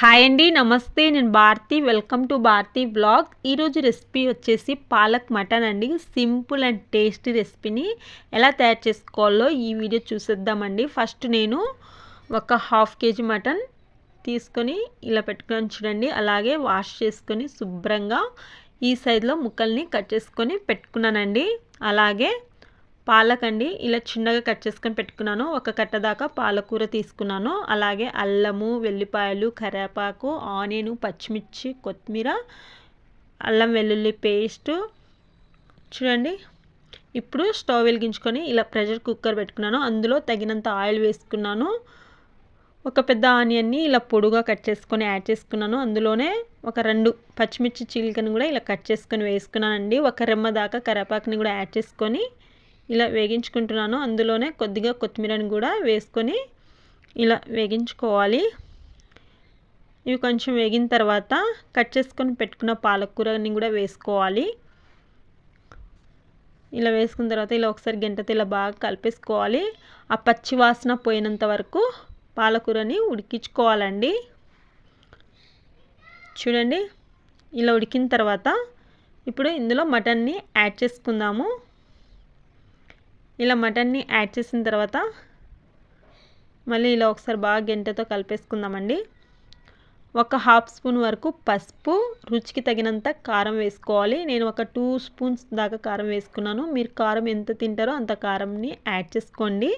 Hi అండి నమస్తే. నేను Bharathi. Welcome to Bharathi blog. ఈరోజు రెసిపీ వచ్చేసి పాలక్ మటన్ అండి. సింపుల్ అండ్ టేస్టీ రెసిపీని ఎలా తయారు చేసుకోవాలో ఈ వీడియో చూసేద్దామండి. ఫస్ట్ నేను ఒక హాఫ్ కేజీ మటన్ తీసుకొని ఇలా పెట్టుకొని చూడండి. అలాగే వాష్ చేసుకొని శుభ్రంగా ఈ సైజులో ముక్కల్ని కట్ చేసుకొని పెట్టుకున్నానండి. అలాగే పాలకండి. ఇలా చిన్నగా కట్ చేసుకొని పెట్టుకున్నాను. ఒక కట్ట దాకా పాలకూర తీసుకున్నాను. అలాగే అల్లము వెల్లిపాయలు కరేపాకు ఆనియన్ పచ్చిమిర్చి కొత్తిమీర అల్లం వెల్లుల్లి పేస్ట్. చూడండి. ఇప్పుడు స్టవ్ వెలిగించుకొని ఇలా ప్రెషర్ కుక్కర్ పెట్టుకున్నాను. అందులో తగినంత ఆయిల్ వేసుకున్నాను. ఒక పెద్ద ఆనియన్ని ఇలా పొడుగా కట్ చేసుకొని యాడ్ చేసుకున్నాను. అందులోనే ఒక రెండు పచ్చిమిర్చి చీలికను కూడా ఇలా కట్ చేసుకొని వేసుకున్నానండి. ఒక రెమ్మ దాకా కరేపాకుని కూడా యాడ్ చేసుకొని ఇలా వేగించుకుంటున్నాను. అందులోనే కొద్దిగా కొత్తిమీరని కూడా వేసుకొని ఇలా వేగించుకోవాలి. ఇవి కొంచెం వేగిన తర్వాత కట్ చేసుకొని పెట్టుకున్న పాలకూరని కూడా వేసుకోవాలి. ఇలా వేసుకున్న తర్వాత ఇలా ఒకసారి గంటతో ఇలా బాగా కలిపేసుకోవాలి. ఆ పచ్చి వాసన పోయినంత వరకు పాలకూరని ఉడికించుకోవాలండి. చూడండి ఇలా ఉడికిన తర్వాత ఇప్పుడు ఇందులో మటన్ని యాడ్ చేసుకుందాము. ఇలా మటన్ని యాడ్ చేసిన తర్వాత మళ్ళీ ఇలా ఒకసారి బాగా గంటతో కలిపేసుకుందామండి. ఒక హాఫ్ స్పూన్ వరకు పసుపు రుచికి తగినంత కారం వేసుకోవాలి. నేను ఒక టూ స్పూన్స్ దాకా కారం వేసుకున్నాను. మీరు కారం ఎంత తింటారో అంత కారంని యాడ్ చేసుకోండి.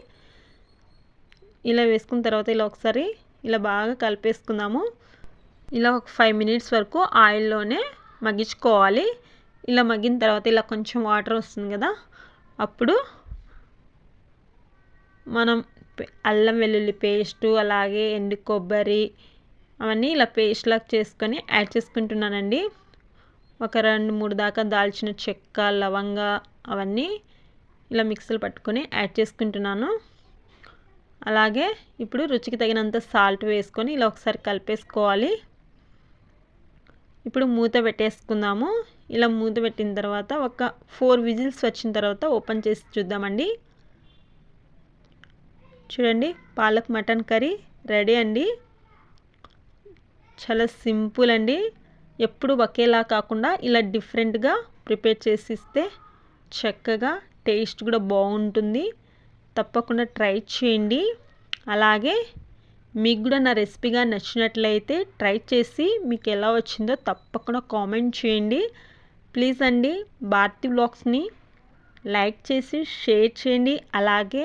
ఇలా వేసుకున్న తర్వాత ఇలా ఒకసారి ఇలా బాగా కలిపేసుకుందాము. ఇలా ఒక ఫైవ్ మినిట్స్ వరకు ఆయిల్లోనే మగ్గించుకోవాలి. ఇలా మగ్గిన తర్వాత ఇలా కొంచెం వాటర్ వస్తుంది కదా అప్పుడు మనం అల్లం వెల్లుల్లి పేస్టు అలాగే ఎండు కొబ్బరి అవన్నీ ఇలా పేస్ట్లాగా చేసుకొని యాడ్ చేసుకుంటున్నానండి. ఒక రెండు మూడు దాకా దాల్చిన చెక్క లవంగ అవన్నీ ఇలా మిక్సీలు పట్టుకొని యాడ్ చేసుకుంటున్నాను. అలాగే ఇప్పుడు రుచికి తగినంత సాల్ట్ వేసుకొని ఇలా ఒకసారి కలిపేసుకోవాలి. ఇప్పుడు మూత పెట్టేసుకుందాము. ఇలా మూత పెట్టిన తర్వాత ఒక ఫోర్ విజిల్స్ వచ్చిన తర్వాత ఓపెన్ చేసి చూద్దామండి. చూడండి పాలక్ మటన్ కర్రీ రెడీ అండి. చాలా సింపుల్ అండి. ఎప్పుడు ఒకేలా కాకుండా ఇలా డిఫరెంట్గా ప్రిపేర్ చేసి ఇస్తే చక్కగా టేస్ట్ కూడా బాగుంటుంది. తప్పకుండా ట్రై చేయండి. అలాగే మీకు కూడా నా రెసిపీగా నచ్చినట్లయితే ట్రై చేసి మీకు ఎలా వచ్చిందో తప్పకుండా కామెంట్ చేయండి. ప్లీజ్ అండి భారతి బ్లాగ్స్ని లైక్ చేసి షేర్ చేయండి. అలాగే